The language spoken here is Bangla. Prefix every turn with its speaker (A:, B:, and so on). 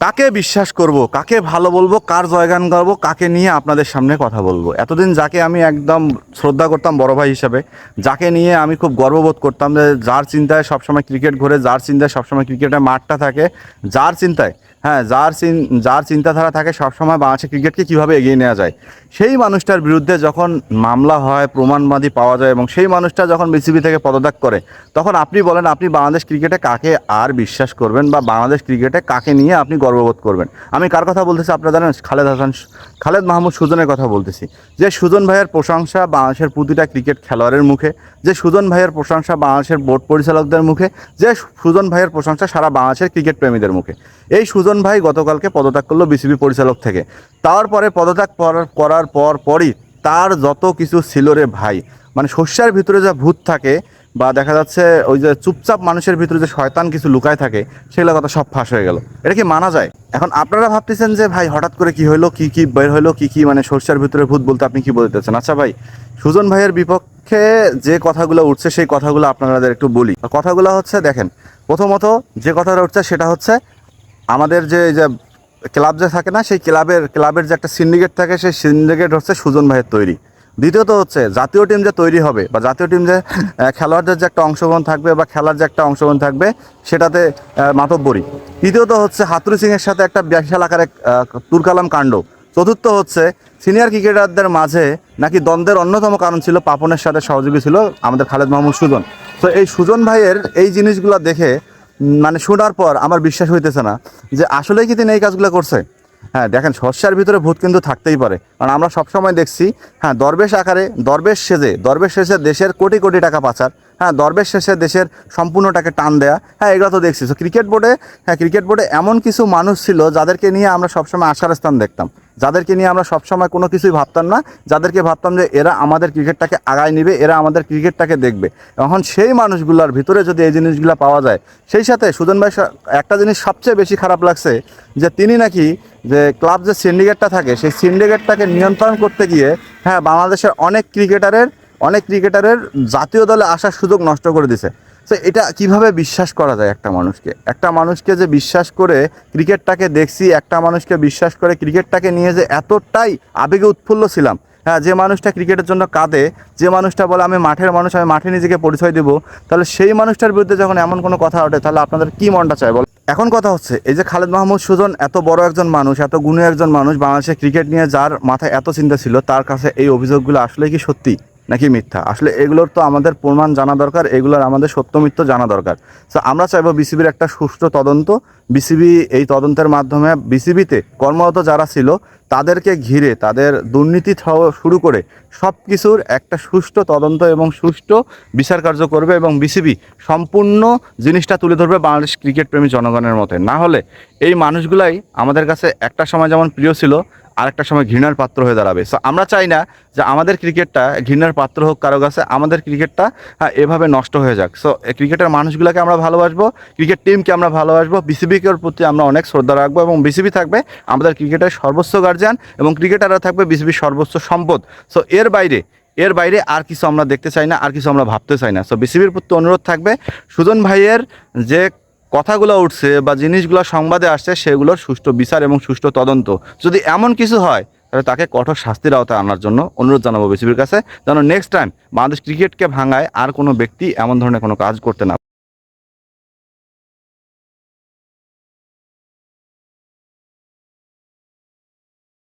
A: কাকে বিশ্বাস করব, কাকে ভালো বলব, কার জয়গান করব কাকে নিয়ে আপনাদের সামনে কথা বলব? এতদিন যাকে আমি একদম শ্রদ্ধা করতাম বড় ভাই হিসাবে, যাকে নিয়ে আমি খুব গর্ববোধ করতাম যে যার চিন্তায় সবসময় ক্রিকেট ঘুরে, যার চিন্তায় সবসময় ক্রিকেটের মাঠটা থাকে, যার চিন্তায় হ্যাঁ যার যার চিন্তাধারা থাকে সবসময় বাংলাদেশের ক্রিকেটকে কীভাবে এগিয়ে নেওয়া যায়। সেই মানুষটার বিরুদ্ধে যখন মামলা হয়, প্রমাণবাদী পাওয়া যায় এবং সেই মানুষটা যখন বিসিবি থেকে পদত্যাগ করে, তখন আপনি বলেন, আপনি বাংলাদেশ ক্রিকেটে কাকে আর বিশ্বাস করবেন বা বাংলাদেশ ক্রিকেটে কাকে নিয়ে আপনি গর্ববোধ করবেন? আমি কার কথা বলতেছি আপনারা জানেন? খালেদ হাসান খালেদ মাহমুদ সুজনের কথা বলতেছি। যে সুজন ভাইয়ের প্রশংসা বাংলাদেশের প্রতিটা ক্রিকেট খেলোয়াড়ের মুখে, যে সুজন ভাইয়ের প্রশংসা বাংলাদেশের বোর্ড পরিচালকদের মুখে, যে সুজন ভাইয়ের প্রশংসা সারা বাংলাদেশের ক্রিকেট প্রেমীদের মুখে। এই সুজন ভাই গতকালকে পদত্যাগ করল বিসিবি পরিচালক থেকে। তারপরে পদত্যাগ করার পর পরই তার যত কিছু ছিল রে ভাই মানে শস্যার ভিতরে যা ভূত থাকে বা দেখা যাচ্ছে ওই যে চুপচাপ মানুষের ভিতরে যে শয়তান কিছু লুকায় থাকে সেগুলো কথা সব ফাঁস হয়ে গেল। এটা কি মানা যায়? এখন আপনারা ভাবতেছেন যে ভাই হঠাৎ করে কি হইল, কি কি বের হইল, কি কি মানে শস্যার ভিতরে ভূত বলতে আপনি কি বলতেছেন আচ্ছা ভাই, সুজন ভাইয়ের বিপক্ষে যে কথাগুলো উঠছে, সেই কথাগুলো আপনাদের একটু বলি। কথাগুলো হচ্ছে, দেখেন, প্রথমত যে কথাটা উঠছে, সেটা হচ্ছে আমাদের যে যে ক্লাব যে থাকে না, সেই ক্লাবের ক্লাবের যে একটা সিন্ডিকেট থাকে, সেই সিন্ডিকেট হচ্ছে সুজন ভাইয়ের তৈরি। দ্বিতীয়ত হচ্ছে, জাতীয় টিম যে তৈরি হবে বা জাতীয় টিম যে খেলোয়াড়দের যে একটা অংশগ্রহণ থাকবে বা খেলার যে একটা অংশগ্রহণ থাকবে, সেটাতে মাতব্বরি। তৃতীয়ত হচ্ছে হাতুরু সিংয়ের সাথে একটা বিশাল আকারে তুরকালাম কাণ্ড। চতুর্থ হচ্ছে সিনিয়র ক্রিকেটারদের মাঝে নাকি দ্বন্দ্বের অন্যতম কারণ ছিল পাপনের সাথে সহযোগী ছিল আমাদের খালেদ মাহমুদ সুজন। তো এই সুজন ভাইয়ের এই জিনিসগুলো দেখে মানে শোনার পর আমার বিশ্বাস হইতেছে না যে আসলেই কি তিনি এই কাজগুলো করছে? হ্যাঁ দেখেন শস্যার ভিতরে ভূত কিন্তু থাকতেই পারে। কারণ আমরা সবসময় দেখছি হ্যাঁ দরবেশ আকারে, দরবেশ সেজে, দরবেশ শেষে দেশের কোটি কোটি টাকা পাচার হ্যাঁ দরবেশ শেষে দেশের সম্পূর্ণটাকে টান দেয়া। হ্যাঁ এগুলো তো দেখছি। তো ক্রিকেট বোর্ডে হ্যাঁ ক্রিকেট বোর্ডে এমন কিছু মানুষ ছিল যাদেরকে নিয়ে আমরা সবসময় আশার স্থান দেখতাম। যাদেরকে নিয়ে আমরা সবসময় কোনো কিছুই ভাবতাম না, যাদেরকে ভাবতাম যে এরা আমাদের ক্রিকেটটাকে আগায় নিবে, এরা আমাদের ক্রিকেটটাকে দেখবে। এখন সেই মানুষগুলোর ভিতরে যদি এই জিনিসগুলো পাওয়া যায়, সেই সাথে সুজন ভাই একটা জিনিস সবচেয়ে বেশি খারাপ লাগছে, যে তিনি নাকি যে ক্লাব যে সিন্ডিকেটটা থাকে, সেই সিন্ডিকেটটাকে নিয়ন্ত্রণ করতে গিয়ে হ্যাঁ বাংলাদেশের অনেক ক্রিকেটারের অনেক ক্রিকেটারের জাতীয় দলে আসার সুযোগ নষ্ট করে দিছে। তো এটা কীভাবে বিশ্বাস করা যায় একটা মানুষকে? একটা মানুষকে যে বিশ্বাস করে ক্রিকেটটাকে দেখছি, একটা মানুষকে বিশ্বাস করে ক্রিকেটটাকে নিয়ে যে এতটাই আবেগে উৎফুল্ল ছিলাম। হ্যাঁ যে মানুষটা ক্রিকেটের জন্য কাঁদে, যে মানুষটা বলে, আমি মাঠের মানুষ, আমি মাঠে নিজেকে পরিচয় দেবো, তাহলে সেই মানুষটার বিরুদ্ধে যখন এমন কোনো কথা ওঠে, তাহলে আপনাদের কী মনটা চায় বল এখন কথা হচ্ছে, এই যে খালেদ মাহমুদ সুজন এত বড় একজন মানুষ, এত গুণী একজন মানুষ বাংলাদেশের ক্রিকেট নিয়ে যার মাথায় এত চিন্তা ছিল, তার কাছে এই অভিযোগগুলো আসলে কি সত্যি? নাকি মিথ্যা? আসলে এগুলোর তো আমাদের প্রমাণ জানা দরকার, এগুলোর আমাদের সত্য মিথ্য জানা দরকার। তো আমরা চাইব বিসিবির একটা সুষ্ঠু তদন্ত। বিসিবি এই তদন্তের মাধ্যমে বিসিবিতে কর্মরত যারা ছিল, তাদেরকে ঘিরে, তাদের দুর্নীতি শুরু করে সব কিছুর একটা সুষ্ঠু তদন্ত এবং সুষ্ঠু বিচার কার্য করবে এবং বিসিবি সম্পূর্ণ জিনিসটা তুলে ধরবে বাংলাদেশ ক্রিকেট প্রেমী জনগণের মতে। না হলে এই মানুষগুলাই আমাদের কাছে একটা সময় যেমন প্রিয় ছিল আরেকটা সময় ঘৃণার পাত্র হয়ে দাঁড়াবে। সো আমরা চাই না যে আমাদের ক্রিকেটটা ঘৃণার পাত্র হোক কারও কাছে আমাদের ক্রিকেটটা হ্যাঁ, এভাবে নষ্ট হয়ে যাক। সো ক্রিকেটের মানুষগুলোকে আমরা ভালোবাসবো ক্রিকেট টিমকে আমরা ভালোবাসবো বিসিবিকের প্রতি আমরা অনেক শ্রদ্ধা রাখব এবং বিসিবি থাকবে আমাদের ক্রিকেটের সর্বোচ্চ গার্জিয়ান এবং ক্রিকেটাররা থাকবে বিসিবির সর্বোচ্চ সম্পদ। সো এর বাইরে এর বাইরে আর কিছু আমরা দেখতে চাই না আর কিছু আমরা ভাবতে চাই না। সো বিসিবির প্রতি অনুরোধ থাকবে। সুজন ভাইয়ের যে কথাগুলো উঠছে বা জিনিসগুলো সংবাদে আসছে, সেগুলোর সুষ্ঠু বিচার এবং সুষ্ঠু তদন্ত। যদি এমন কিছু হয়, তাহলে তাকে কঠোর শাস্তির আওতায় আনার জন্য অনুরোধ জানাব বিসিবির কাছে। যেন নেক্সট টাইম বাংলাদেশ ক্রিকেটকে ভাঙায় আর কোনো ব্যক্তি এমন ধরনের কোনো কাজ করতে না